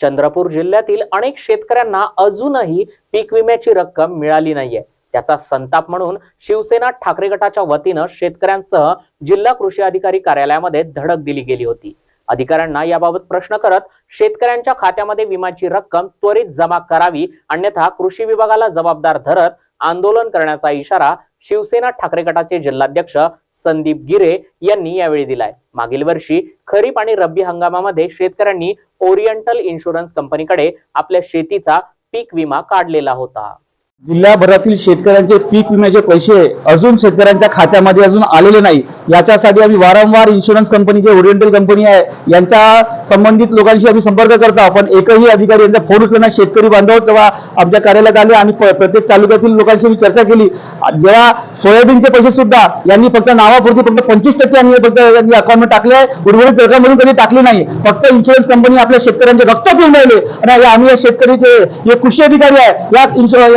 चंद्रपूर जिल्ह्यातील अनेक शेतकऱ्यांना अजूनही पीक विम्याची रक्कम मिळाली नाहीये. त्याचा संताप म्हणून शिवसेना ठाकरे गटाच्या वतीनं शेतकऱ्यांसह जिल्हा कृषी अधिकारी कार्यालयामध्ये धडक दिली गेली होती. अधिकाऱ्यांना याबाबत प्रश्न करत शेतकऱ्यांच्या खात्यामध्ये विम्याची रक्कम त्वरित जमा करावी अन्यथा कृषी विभागाला जबाबदार धरत आंदोलन करण्याचा इशारा शिवसेना ठाकरे गटाचे जिल्हाध्यक्ष संदीप गिरे यांनी यावेळी दिलाय. मागील वर्षी खरीप आणि रब्बी हंगामामध्ये शेतकऱ्यांनी ओरिएंटल इन्शुरन्स कंपनीकडे आपल्या शेतीचा पीक विमा काढलेला होता. जिल्ह्याभरातील शेतकऱ्यांचे पीक विम्याचे पैसे अजून शेतकऱ्यांच्या खात्यामध्ये अजून आलेले नाही. याच्यासाठी आम्ही वारंवार इन्शुरन्स कंपनी जे ओरिएंटल कंपनी आहे यांच्या संबंधित लोकांशी आम्ही संपर्क करतो. पण एकही अधिकारी यांचा फोन उचलला शेतकरी बांधव तेव्हा आमच्या कार्यालयात आले. आणि प्रत्येक तालुक्यातील लोकांशी मी चर्चा केली. जेव्हा सोयाबीनचे पैसे सुद्धा यांनी फक्त नावापुरती फक्त पंचवीस टक्के आणि फक्त यांनी अकाउंटमध्ये टाकले आहे. उर्वरित रकममधून त्यांनी टाकली नाही. फक्त इन्शुरन्स कंपनी आपल्या शेतकऱ्यांचे रक्त पिऊन राहिले. आणि आम्ही या शेतकरीचे जे कृषी अधिकारी आहे या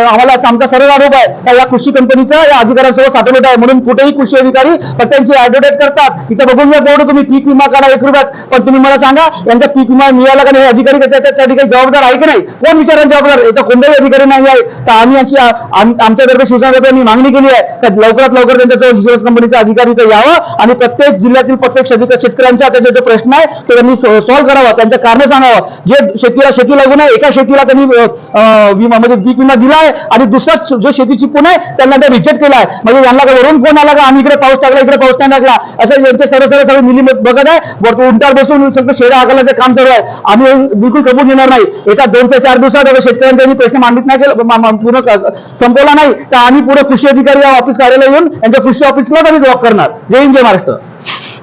आम्हाला आम्हाला आमचा सरळ आरोप आहे. का या कृषी कंपनीचा या अधिकाऱ्यांसोबत साठवलेला आहे. म्हणून कुठेही कृषी अधिकारी पत्त्यांची त्यांची ऍडव्हर्टाईज करतात. इथं बघून घ्या बोर्ड तुम्ही पीक विमा काढा एक रुपयात. पण तुम्ही मला सांगा यांचा पीक विमा मिळाला का नाही? हे अधिकारी त्याच्यासाठी काही जबाबदार आहे की नाही? कोण विचारायला जबाबदार? इथं कोणताही अधिकारी नाही आहे. तर आम्ही अशी आमच्यातर्फे शिवसेना मी मागणी केली आहे तर लवकरात लवकर त्यांचा इन्शुरन्स कंपनीचा अधिकारी इथं यावा आणि प्रत्येक जिल्ह्यातील प्रत्येक शेतकऱ्यांचा त्याचे जो प्रश्न आहे तो त्यांनी सॉल्व्ह करावा. त्यांचं कारण सांगावं. जे शेतीला शेती लागून आहे एका शेतीला त्यांनी विमा म्हणजे पीक विमा दिला आहे आणि म्हणजे दुसरा जो शेतीची पुणे आहे त्यांना ते रिजेक्ट केला आहे. म्हणजे यांना वरून फोन आला का आम्ही इकडे पाऊस टाकला इकडे पाऊस नाही टाकला? असं यांचे सर्व सर्व सगळे मिली बघत आहे. वर उंटावर बसून सगळं शेडा हाकलाचं काम चालू आहे. आम्ही बिलकुल कबूल घेणार नाही. एका दोन ते चार दिवसात शेतकऱ्यांचा प्रश्न मांडित नाही केला पूर्ण संपवला नाही. तर आम्ही पुढे कृषी अधिकारी या ऑफिस कार्यालय येऊन यांच्या कृषी ऑफिसला आम्ही जॉब करणार. जय हिंद जय महाराष्ट्र.